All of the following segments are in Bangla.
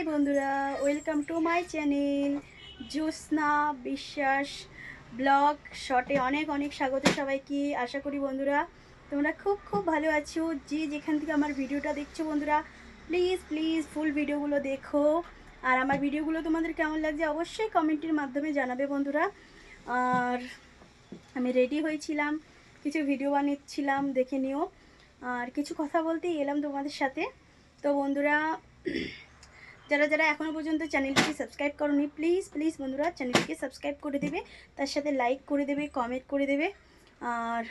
হাই বন্ধুরা, welcome to my channel Jyotsna Biswas blog শর্টে অনেক অনেক স্বাগত সবাইকে। আশা করি বন্ধুরা তোমরা খুব খুব ভালো আছো। যে যেখান থেকে আমার ভিডিওটা দেখছ বন্ধুরা প্লিজ প্লিজ ফুল ভিডিওগুলো দেখো। আর আমার ভিডিওগুলো তোমাদের কেমন লাগছে অবশ্যই কমেন্টের মাধ্যমে জানাবে বন্ধুরা। আর আমি রেডি হয়েছিলাম, কিছু ভিডিও বানিয়েছিলাম দেখে নিও। আর কিছু কথা বলতেই এলাম তোমাদের সাথে। তো বন্ধুরা যারা যারা এখনও পর্যন্ত চ্যানেলটিকে সাবস্ক্রাইব করনি প্লিজ প্লিজ বন্ধুরা চ্যানেলটিকে সাবস্ক্রাইব করে দেবে, তার সাথে লাইক করে দেবে কমেন্ট করে দেবে, আর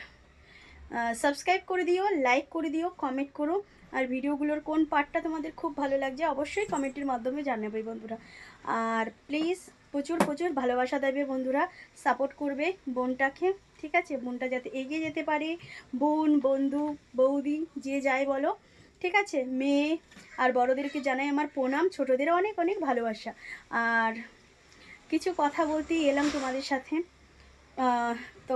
সাবস্ক্রাইব করে দিও লাইক করে দিও কমেন্ট করো, আর ভিডিওগুলোর কোন পার্টটা তোমাদের খুব ভালো লাগছে অবশ্যই কমেন্টের মাধ্যমে জানাবে বন্ধুরা। আর প্লিজ প্রচুর প্রচুর ভালোবাসা দেবে বন্ধুরা সাপোর্ট করবে বোনটাকে, ঠিক আছে? বোনটা যাতে এগিয়ে যেতে পারে, বোন, বন্ধু, বৌদি, যে যায় বলো ঠিক আছে? মেয়ে আর বড়োদেরকে জানাই আমার প্রণাম, ছোটোদের অনেক অনেক ভালোবাসা। আর কিছু কথা বলতেই এলাম তোমাদের সাথে। তো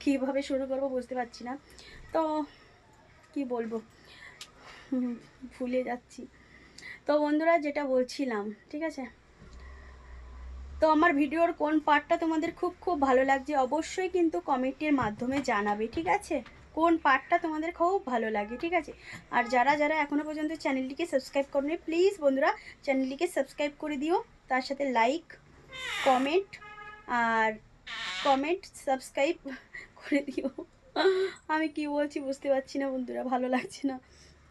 কীভাবে শুরু করব বুঝতে পারছি না। তো কি বলব? ভুলে যাচ্ছি। তো বন্ধুরা, যেটা বলছিলাম, ঠিক আছে? তো আমার ভিডিওর কোন পার্টটা তোমাদের খুব খুব ভালো লাগছে অবশ্যই কিন্তু কমেন্টের মাধ্যমে জানাবে, ঠিক আছে? কোন পার্টটা তোমাদের খুব ভালো লাগে, ঠিক আছে? আর যারা যারা এখনও পর্যন্ত চ্যানেলটিকে সাবস্ক্রাইব করনি প্লিজ বন্ধুরা চ্যানেলটিকে সাবস্ক্রাইব করে দিও। তার সাথে লাইক কমেন্ট আর কমেন্ট সাবস্ক্রাইব করে দিও। আমি কি বলছি বুঝতে পারছি না বন্ধুরা, ভালো লাগছে না।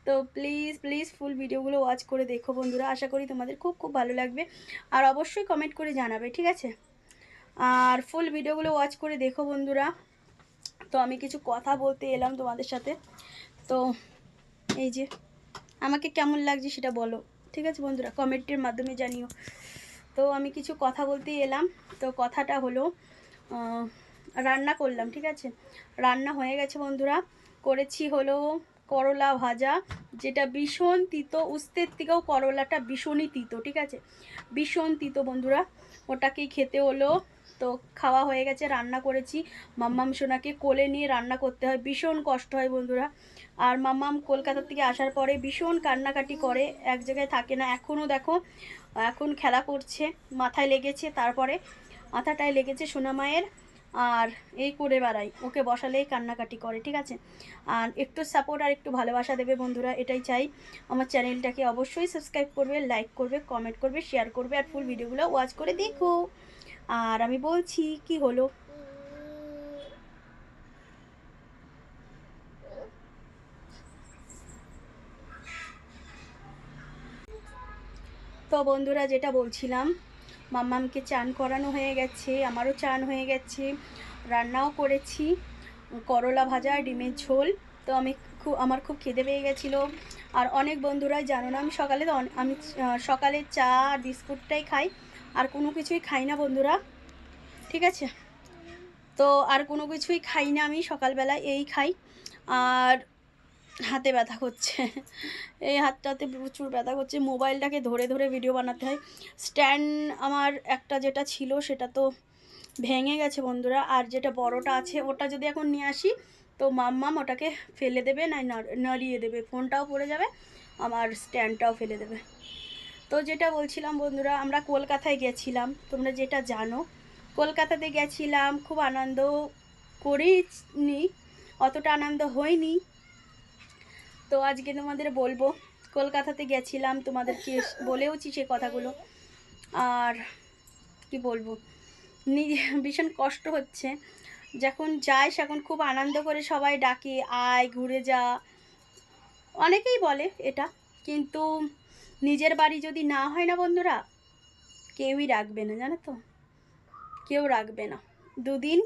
তো প্লিজ প্লিজ ফুল ভিডিওগুলো ওয়াচ করে দেখো বন্ধুরা, আশা করি তোমাদের খুব খুব ভালো লাগবে। আর অবশ্যই কমেন্ট করে জানাবে, ঠিক আছে? আর ফুল ভিডিওগুলো ওয়াচ করে দেখো বন্ধুরা। তো আমি কিছু কথা বলতে এলাম তোমাদের সাথে। তো এই যে, আমাকে কেমন লাগছে সেটা বলো, ঠিক আছে বন্ধুরা? কমেন্টের মাধ্যমে জানিও। তো আমি কিছু কথা বলতে এলাম। তো কথাটা হলো রান্না করলাম, ঠিক আছে? রান্না হয়ে গেছে বন্ধুরা। করেছি হলো করলা ভাজা, যেটা ভীষণ তিতো, উস্তের থেকেও করলাটা ভীষণই তিতো, ঠিক আছে? ভীষণ তিতো বন্ধুরা। ওটাকেই খেতে হলো। তো খাওয়া হয়ে গেছে, রান্না করেছি। মাম্মাম সোনাকে কোলে নিয়ে রান্না করতে হয়, ভীষণ কষ্ট হয় বন্ধুরা। আর মাম্মাম কলকাতা থেকে আসার পরে ভীষণ কান্নাকাটি করে, এক জায়গায় থাকে না। এখনও দেখো, এখন খেলা করছে, মাথায় লেগেছে, তারপরে মাথাটায় লেগেছে সোনামায়ের আর এই করে বেড়াই ওকে বসালেই কান্নাকাটি করে, ঠিক আছে? আর একটু সাপোর্ট আর একটু ভালোবাসা দেবে বন্ধুরা, এটাই চাই। আমার চ্যানেলটাকে অবশ্যই সাবস্ক্রাইব করবে লাইক করবে কমেন্ট করবে শেয়ার করবে, আর ফুল ভিডিওগুলো ওয়াচ করে দেখো। আর আমি বলছি, কি হলো? তো বন্ধুরা, যেটা বলছিলাম, মাম্মামকে চান করানো হয়ে গেছে, আমারও চান হয়ে গেছে। রান্নাও করেছি, করলা ভাজা, ডিমের ঝোল। তো আমি খুব আমার খুব খিদে পেয়ে গেছিল। আর অনেক বন্ধুরাই জানো না, আমি সকালে আমি সকালে চা আর বিস্কুটটাই খাই। আর কোনো কিছুই খাই না বন্ধুরা। ঠিক আছে? তো আর কোনো কিছুই খাই না আমি সকালবেলা এই খাই। আর হাতে ব্যথা করছে। এই হাতটাতে প্রচুর ব্যথা করছে। মোবাইলটাকে ধরে ধরে ভিডিও বানাতে হয়। স্ট্যান্ড আমার একটা যেটা ছিল, সেটা তো ভেঙে গেছে বন্ধুরা। আর যেটা বড়টা আছে, ওটা যদি এখন নিয়ে আসি, তো মাম্মাম ওটাকে ফেলে দেবে না, নাড়িয়ে দেবে। ফোনটাও পড়ে যাবে, আমার স্ট্যান্ডটাও ফেলে দেবে। তো যেটা বলছিলাম বন্ধুরা, আমরা কলকাতায় গেছিলাম, তোমরা যেটা জানো। কলকাতাতে গেছিলাম, খুব আনন্দ করিনি, অতটা আনন্দ হয়নি। তো আজকে তোমাদের বলব, কলকাতাতে গেছিলাম, তোমাদেরকে বলেওছি সে কথাগুলো। আর কি বলব, নিজে ভীষণ কষ্ট হচ্ছে। যখন যাই, সেখন খুব আনন্দ করে সবাই ডাকে, আয়, ঘুরে যা। অনেকেই বলে এটা, কিন্তু নিজের বাড়ি যদি না হয় না বন্ধুরা, কেউই রাখবে না, জানো তো? কেউ রাখবে না। দুদিন,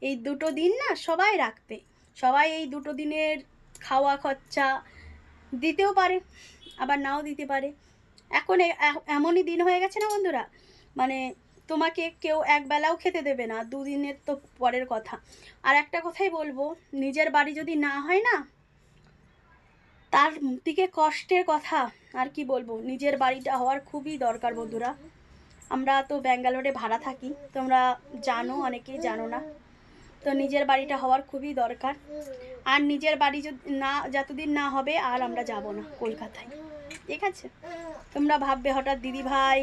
এই দুটো দিন না সবাই রাখবে। সবাই এই দুটো দিনের খাওয়া খরচা দিতেও পারে, আবার নাও দিতে পারে। এখন এমনই দিন হয়ে গেছে না বন্ধুরা? মানে তোমাকে কেউ একবেলাও খেতে দেবে না, দুদিনের তো পরের কথা। আর একটা কথাই বলব, নিজের বাড়ি যদি না হয় না তার দিকে কষ্টের কথা, আর কি বলব? নিজের বাড়িটা হওয়ার খুবই দরকার বন্ধুরা। আমরা তো ব্যাঙ্গালোরে ভাড়া থাকি, তোমরা জানো, অনেকেই জানো না। তো নিজের বাড়িটা হওয়ার খুবই দরকার। আর নিজের বাড়ি যদি, না, যতদিন না হবে আর আমরা যাব না কলকাতায়। ঠিক আছে? তোমরা ভাববে হঠাৎ দিদি ভাই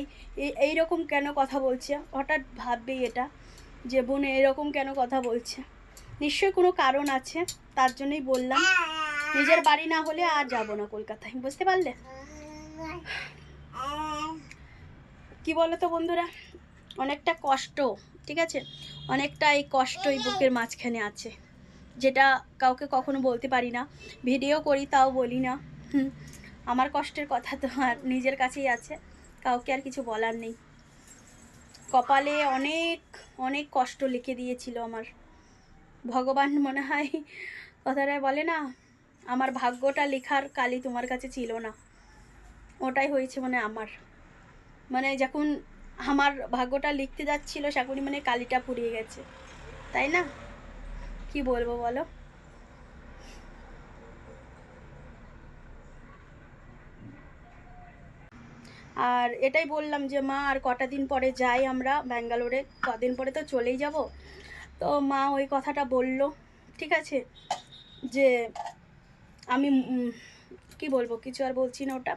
এই রকম কেন কথা বলছে? হঠাৎ ভাববে এটা, যে বোন এরকম কেন কথা বলছে? নিশ্চয়ই কোনো কারণ আছে, তার জন্যই বললাম। নিজের বাড়ি না হলে আর যাব না কলকাতায়, বুঝতে পারলে? কি বলো তো বন্ধুরা? অনেকটা কষ্ট, ঠিক আছে? অনেকটা এই কষ্ট এই বুকের মাঝখানে আছে, যেটা কাউকে কখনো বলতে পারি না, ভিডিও করি তাও বলি না। আমার কষ্টের কথা তো আর নিজের কাছেই আছে, কাউকে আর কিছু বলার নেই। কপালে অনেক অনেক কষ্ট লিখে দিয়েছিল আমার। ভগবান মনে হয় কথাটায় বলে না আমার ভাগ্যটা লেখার কালি তোমার কাছে ছিল না। ওটাই হয়েছে মানে আমার। মানে যখন আমার ভাগ্যটা লিখতে যাচ্ছিল তখনই মানে কালিটা পুড়িয়ে গেছে। তাই না? কি বলব বলো? আর এটাই বললাম যে, মা, আর কটা দিন পরে যাই আমরা ব্যাঙ্গালোরে? কদিন পরে তো চলেই যাব? তো মা ওই কথাটা বলল, ঠিক আছে? যে আমি কি বলব, কিছু আর বলছি না ওটা।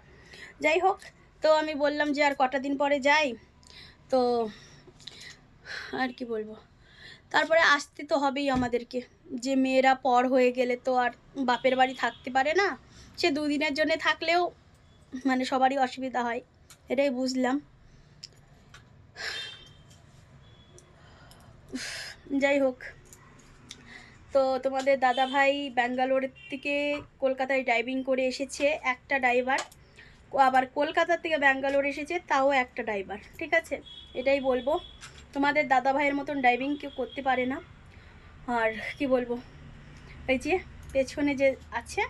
যাই হোক, তো আমি বললাম যে আর কটা দিন পরে যাই। তো আর কি বলব। তারপরে আসতে তো হবেই আমাদেরকে। যে মেয়েরা পর হয়ে গেলে তো আর বাপের বাড়ি থাকতে পারে না। সে দুদিনের জন্য থাকলেও মানে সবারই অসুবিধা হয়, এটাই বুঝলাম। যাই হোক। তো তোমাদের দাদা ভাই ব্যাঙ্গালোর থেকে কলকাতায় ড্রাইভিং করে এসেছে, একটা ড্রাইভার আবার কলকাতা থেকে ব্যাঙ্গালোর এসেছে, তাও একটা ড্রাইভার ঠিক আছে? এটাই বলব। তোমাদের দাদা ভাইয়ের মতন ড্রাইভিং কেউ করতে পারে না। আর কি বলব? এই যে, পেছনে যে আছে,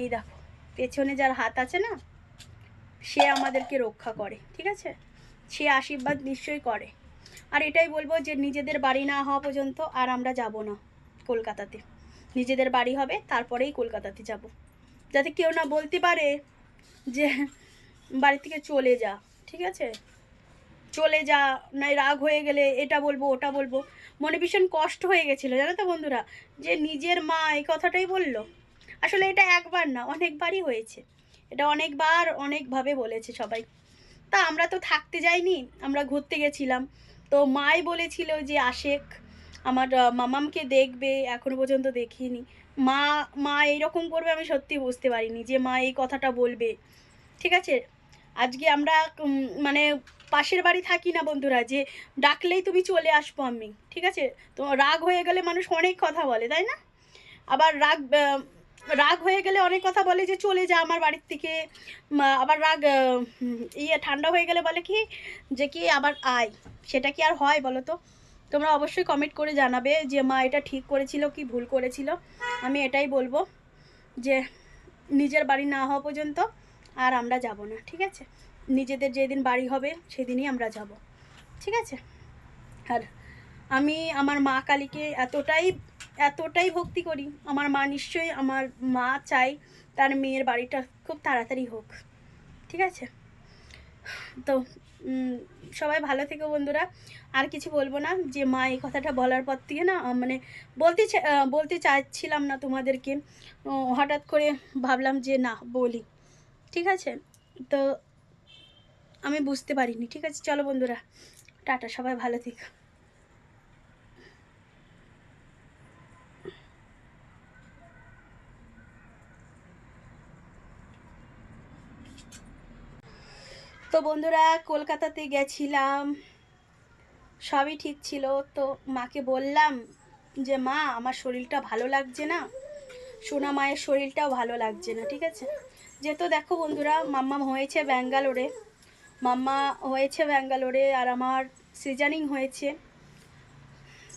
এই দেখো, পেছনে যার হাত আছে না, সে আমাদেরকে রক্ষা করে, ঠিক আছে? সে আশীর্বাদ নিশ্চয়ই করে। আর এটাই বলব যে, নিজেদের বাড়ি না হওয়া পর্যন্ত আর আমরা যাব না। কলকাতাতে। নিজেদের বাড়ি হবে, তারপরেই কলকাতাতে যাব। যাতে কেউ না বলতে পারে যে বাড়ি থেকে চলে যা, ঠিক আছে? চলে যা, নাই রাগ হয়ে গেলে এটা বলব, ওটা বলব। মনে ভীষণ কষ্ট হয়ে গেছিল, জানো তো বন্ধুরা? যে নিজের মা এই কথাটাই বলল। আসলে এটা একবার না, অনেকবারই হয়েছে। এটা অনেকবার অনেকভাবে বলেছে সবাই। তা আমরা তো থাকতে যাইনি, আমরা ঘুরতে গেছিলাম। তো মাই বলেছিল যে আশেক আমার মামামকে দেখবে, এখনও পর্যন্ত দেখিনি। মা মা এইরকম করবে আমি সত্যি বুঝতে পারিনি যে মা এই কথাটা বলবে। ঠিক আছে? আজকে আমরা মানে পাশের বাড়ি থাকি না বন্ধুরা, যে ডাকলেই তুমি চলে আসব আমি। ঠিক আছে? তো রাগ হয়ে গেলে মানুষ অনেক কথা বলে, তাই না? আবার রাগ রাগ হয়ে গেলে অনেক কথা বলে যে চলে যা আমার বাড়ির থেকে। আবার রাগ ইয়ে ঠান্ডা হয়ে গেলে বলে কি? যে কি আবার আয়? সেটা কি আর হয় বলো তো? তোমরা অবশ্যই কমেন্ট করে জানাবে যে, মা, এটা ঠিক করেছিল কি ভুল করেছিল? আমি এটাই বলব যে, নিজের বাড়ি না হওয়া পর্যন্ত আর আমরা যাব না, ঠিক আছে? নিজেদের যেদিন বাড়ি হবে, সেদিনই আমরা যাব, ঠিক আছে? আর আমি আমার মা কালীকে এতটাই এতটাই ভক্তি করি, আমার মা নিশ্চয়ই আমার মা চাই তার মেয়ের বাড়িটা খুব তাড়াতাড়ি হোক, ঠিক আছে? তো সবাই ভালো থেকো বন্ধুরা। আর কিছু বলব না, যে মা এই কথাটা বলার পর থেকে না মানে বলতে বলতে চাচ্ছিলাম না তোমাদেরকে। হঠাৎ করে ভাবলাম যে না, বলি। ঠিক আছে? তো আমি বুঝতে পারিনি। ঠিক আছে? চলো বন্ধুরা, টাটা, সবাই ভালো থেকো। তো বন্ধুরা, কলকাতাতে গেছিলাম। সবই ঠিক ছিল। তো মাকে বললাম যে, মা, আমার শরীরটা ভালো লাগছে না। সোনা মায়ের শরীরটাও ভালো লাগছে না, ঠিক আছে? যেহেতু দেখো বন্ধুরা, মাম্মা হয়েছে ব্যাঙ্গালোরে। মাম্মা হয়েছে ব্যাঙ্গালোরে আর আমার সিজারিং হয়েছে।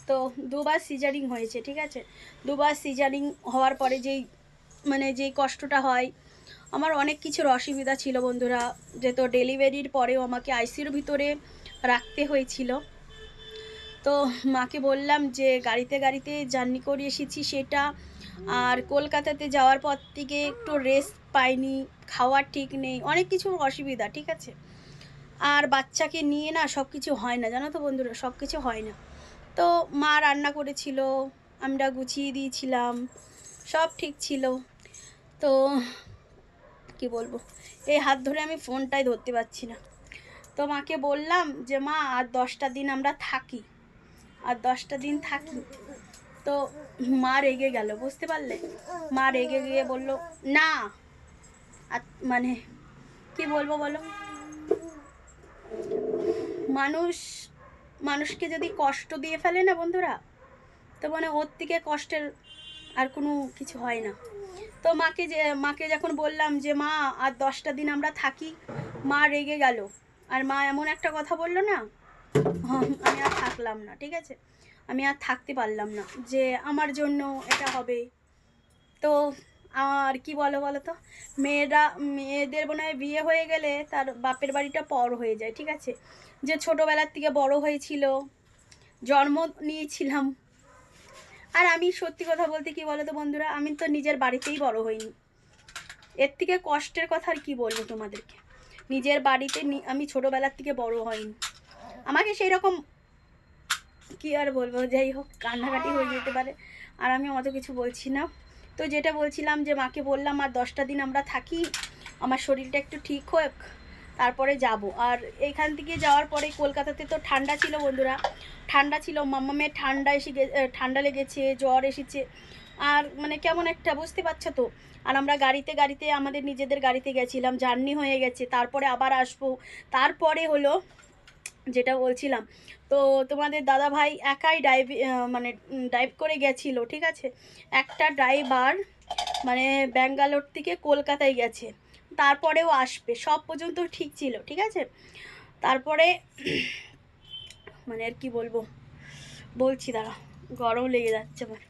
তো দুবার সিজারিং হয়েছে, ঠিক আছে? দুবার সিজারিং হওয়ার পরে যেই মানে যেই কষ্টটা হয় আমার অনেক কিছুর অসুবিধা ছিল বন্ধুরা। যেহেতু ডেলিভারির পরেও আমাকে আইসির ভিতরে রাখতে হয়েছিল। তো মাকে বললাম যে, গাড়িতে গাড়িতে জার্নি করে এসেছি সেটা। আর কলকাতাতে যাওয়ার পর থেকে একটু রেস্ট পাইনি, খাওয়ার ঠিক নেই, অনেক কিছু অসুবিধা, ঠিক আছে? আর বাচ্চাকে নিয়ে না সব কিছু হয় না, জানো তো বন্ধুরা সব কিছু হয় না। তো মা রান্না করেছিল, আমরা গুছিয়ে দিয়েছিলাম, সব ঠিক ছিল। তো কি বলব? এই হাত ধরে আমি ফোনটাই ধরতে পারছি না। তো মাকে বললাম যে, মা, আর দশটা দিন আমরা থাকি। আর দশটা দিন থাকি। তো মা রেগে গেল, বুঝতে পারলে? মা রেগে গিয়ে বলল, না। আর মানে কি বলব বলো? মানুষ, মানুষকে যদি কষ্ট দিয়ে ফেলে না বন্ধুরা, তো মানে ওর থেকে কষ্টের আর কোনো কিছু হয় না। তো মাকে যে, মাকে যখন বললাম যে, মা, আর দশটা দিন আমরা থাকি। মা রেগে গেল। আর মা এমন একটা কথা বলল না, আমি আর থাকলাম না, ঠিক আছে? আমি আর থাকতে পারলাম না যে, আমার জন্য এটা হবে। তো আর কি বলো বলো তো? মেয়েরা, মেয়েদের মনে হয় বিয়ে হয়ে গেলে তার বাপের বাড়িটা পর হয়ে যায়, ঠিক আছে? যে ছোটোবেলার থেকে বড় হয়েছিল, জন্ম নিয়েছিলাম আর আমি সত্যি কথা বলতে কি বলো তো বন্ধুরা, আমি তো নিজের বাড়িতেই বড় হইনি। এর থেকে কষ্টের কথা আর কি বলব তোমাদেরকে? নিজের বাড়িতে আমি ছোটোবেলার থেকে বড় হইনি। আমাকে সেই রকম কি আর বলব, যাই হোক, কান্নাকাটি হয়ে যেতে পারে। আর আমি অত কিছু বলছি না। তো যেটা বলছিলাম যে মাকে বললাম, আর দশটা দিন আমরা থাকি, আমার শরীরটা একটু ঠিক হোক, তারপরে যাব। আর এখান থেকে যাওয়ার পরে কলকাতাতে তো ঠান্ডা ছিল বন্ধুরা ঠান্ডা ছিল, মাম্মামের ঠান্ডা এসে ঠান্ডা লেগেছে, জ্বর এসেছে। আর মানে কেমন একটা, বুঝতে পারছ তো? আর আমরা গাড়িতে গাড়িতে, আমাদের নিজেদের গাড়িতে গেছিলাম, জার্নি হয়ে গেছে। তারপরে আবার আসব। তারপরে হলো, যেটা বলছিলাম, তো তোমাদের দাদা ভাই একাই ড্রাইভ মানে ড্রাইভ করে গেছিল, ঠিক আছে? একটা ড্রাইভার মানে ব্যাঙ্গালোর থেকে কলকাতায় গেছে। তারপরেও আসবে, সব পর্যন্ত ঠিক ছিল, ঠিক আছে? তারপরে মানে আর কি বলব? বলছি দাঁড়া গরম লেগে যাচ্ছে আমার।